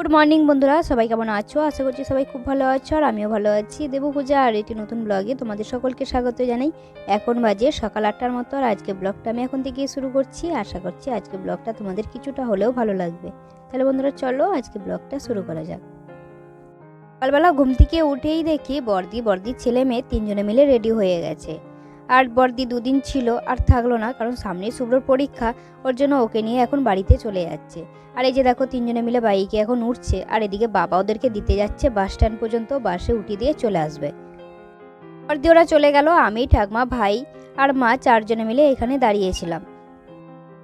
Good morning বন্ধুরা, সবাই কেমন আছো? আশা করছি সবাই খুব ভালো আছো আর আমিও ভালো আছি। দেবু পূজা আর একটি নতুন ব্লগে তোমাদের সকলকে স্বাগত জানাই। এখন বাজে সকাল আটটার মতো আর আজকে ব্লগটা আমি এখন থেকে শুরু করছি। আশা করছি আজকে ব্লগটা তোমাদের কিছুটা হলেও ভালো লাগবে। তাহলে বন্ধুরা চলো আজকে ব্লগটা শুরু করা যাক। সকালবেলা ঘুম থেকে উঠেই দেখি বর্দি, বর্দির ছেলে মেয়ে তিনজনে মিলে রেডি হয়ে গেছে। আর বর্দি দুদিন ছিল আর থাকল না, কারণ সামনে শুভ্রর পরীক্ষা, ওর জন্য ওকে নিয়ে এখন বাড়িতে চলে যাচ্ছে। আর এই যে দেখো, তিনজনে মিলে বাইকে এখন উঠছে, আর এদিকে বাবা ওদেরকে দিতে যাচ্ছে বাস স্ট্যান্ড পর্যন্ত, বাসে উঠিয়ে দিয়ে চলে আসবে। বর্দি ওরা চলে গেল, আমি, ঠাকমা, ভাই আর মা চারজনে মিলে এখানে দাঁড়িয়েছিলাম।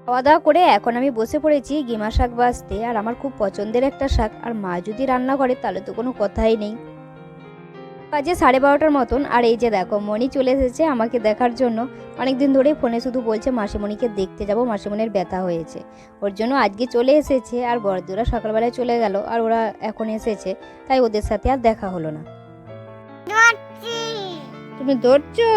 খাওয়া দাওয়া করে এখন আমি বসে পড়েছি গিমা শাক বাজতে আর আমার খুব পছন্দের একটা শাক, আর মা যদি রান্না করে তাহলে তো কোনো কথাই নেই। বাজে সাড়ে বারোটার মতন। আর এই যে দেখো মণি চলে এসেছে আমাকে দেখার জন্য। অনেক দিন ধরে ফোনে শুধু বলছে মাসিমণিকে দেখতে যাব মাসিমণির ব্যথা হয়েছে। ওর জন্য আজকে চলে এসেছে আর বড়দুরা সকালবেলায় চলে গেল আর ওরা এখন এসেছে তাই ওদের সাথে আর দেখা হলো না। তুমি ধরছো?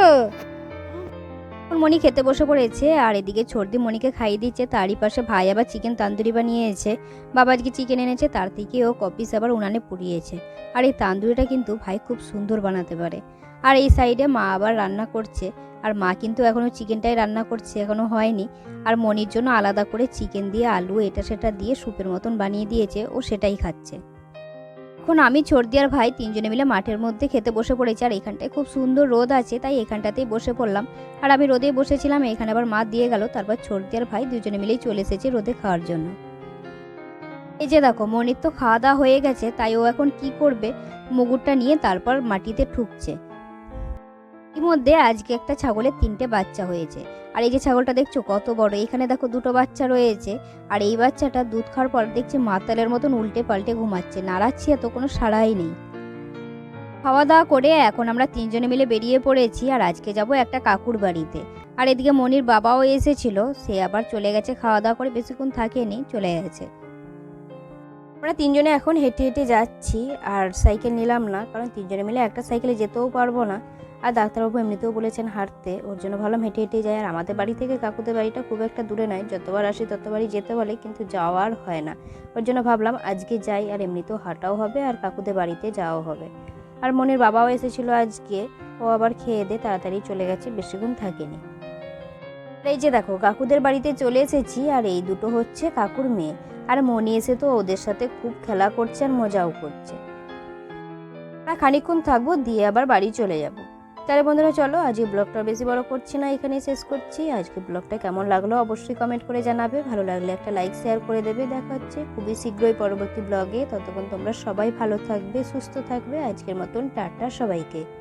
মণি খেতে বসে পড়েছে, আর এদিকে ছর্দি মণিকে খাইয়ে দিচ্ছে। তারই পাশে ভাই আবার চিকেন তান্দুরি বানিয়েছে। বাবা আজকে চিকেন এনেছে, তার থেকে ও কপিস আবার উনানে পুড়িয়েছে। আর এই তান্দুরিটা কিন্তু ভাই খুব সুন্দর বানাতে পারে। আর এই সাইডে মা আবার রান্না করছে। আর মা কিন্তু এখনও চিকেনটাই রান্না করছে এখনও হয়নি। আর মনির জন্য আলাদা করে চিকেন দিয়ে আলু, এটা সেটা দিয়ে স্যুপের মতন বানিয়ে দিয়েছে, ও সেটাই খাচ্ছে। এখন আমি ছর্দি আর ভাই তিনজনে মিলে মাঠের মধ্যে খেতে বসে পড়েছি, আর এখানটায় খুব সুন্দর রোদ আছে, তাই এখানটাতেই বসে পড়লাম। আর আমি রোদেই বসেছিলাম, এখানে আবার মা দিয়ে গেল, তারপর ছর্দি আর ভাই দুজনে মিলেই চলে এসেছে রোদে খাওয়ার জন্য। এই যে দেখো, মনির তো খাওয়া দাওয়া হয়ে গেছে, তাই ও এখন কি করবে? মুগুরটা নিয়ে তারপর মাটিতে ঠুকছে। ইতিমধ্যে আজকে একটা ছাগলের তিনটে বাচ্চা হয়েছে। আর এই যে ছাগলটা দেখছ কত বড়, এখানে দেখো দুটো বাচ্চা রয়েছে। আর এই বাচ্চাটা দুধ খাওয়ার পর দেখছি মাতালের মতন উল্টে পাল্টে ঘুমাচ্ছে, নাড়াচ্ছি এত কোনো সাড়াই নেই। খাওয়া দাওয়া করে এখন আমরা তিনজনে মিলে বেরিয়ে পড়েছি আর আজকে যাব একটা কাকুর বাড়িতে। আর এদিকে মনির বাবাও এসেছিল, সে আবার চলে গেছে, খাওয়া দাওয়া করে বেশিক্ষণ থাকেনি, চলে গেছে। আমরা তিনজনে এখন হেঁটে হেঁটে যাচ্ছি আর সাইকেল নিলাম না, কারণ তিনজনে মিলে একটা সাইকেলে যেতেও পারব না। আর ডাক্তারবাবু এমনিতেও বলেছেন হাঁটতে, ওর জন্য ভাবলাম হেঁটে হেঁটে যায় আর আমাদের বাড়ি থেকে কাকুদের বাড়িটা খুব একটা দূরে নয়, যতবার আসি ততবারই যেতে বলে, কিন্তু যাওয়ার হয় না। ওর জন্য ভাবলাম আজকে যাই, আর এমনিতেও হাঁটাও হবে আর কাকুদের বাড়িতে যাওয়াও হবে। আর মনির বাবাও এসেছিল আজকে, ও আবার খেয়ে দে তাড়াতাড়ি চলে গেছে, বেশিক্ষণ থাকেনি। এই যে দেখো, কাকুদের বাড়িতে চলে এসেছি আর এই দুটো হচ্ছে কাকুর মেয়ে। আর মনি এসে তো ওদের সাথে খুব খেলা করছে আর মজাও করছে। আমরা খানিকক্ষণ থাকব, দিয়ে আবার বাড়ি চলে যাব। তাহলে বন্ধুরা চলো আজকে ব্লগটা বেশি বড় করছি না এখানেই শেষ করছি। আজকে ব্লগটা কেমন লাগল অবশ্যই কমেন্ট করে জানাবে। ভালো লাগলে একটা লাইক শেয়ার করে দেবে। দেখা হচ্ছে খুবই শীঘ্রই পরবর্তী ব্লগে। ততক্ষণ তোমরা সবাই ভালো থাকবে, সুস্থ থাকবে। আজকের মতন টাটা সবাইকে।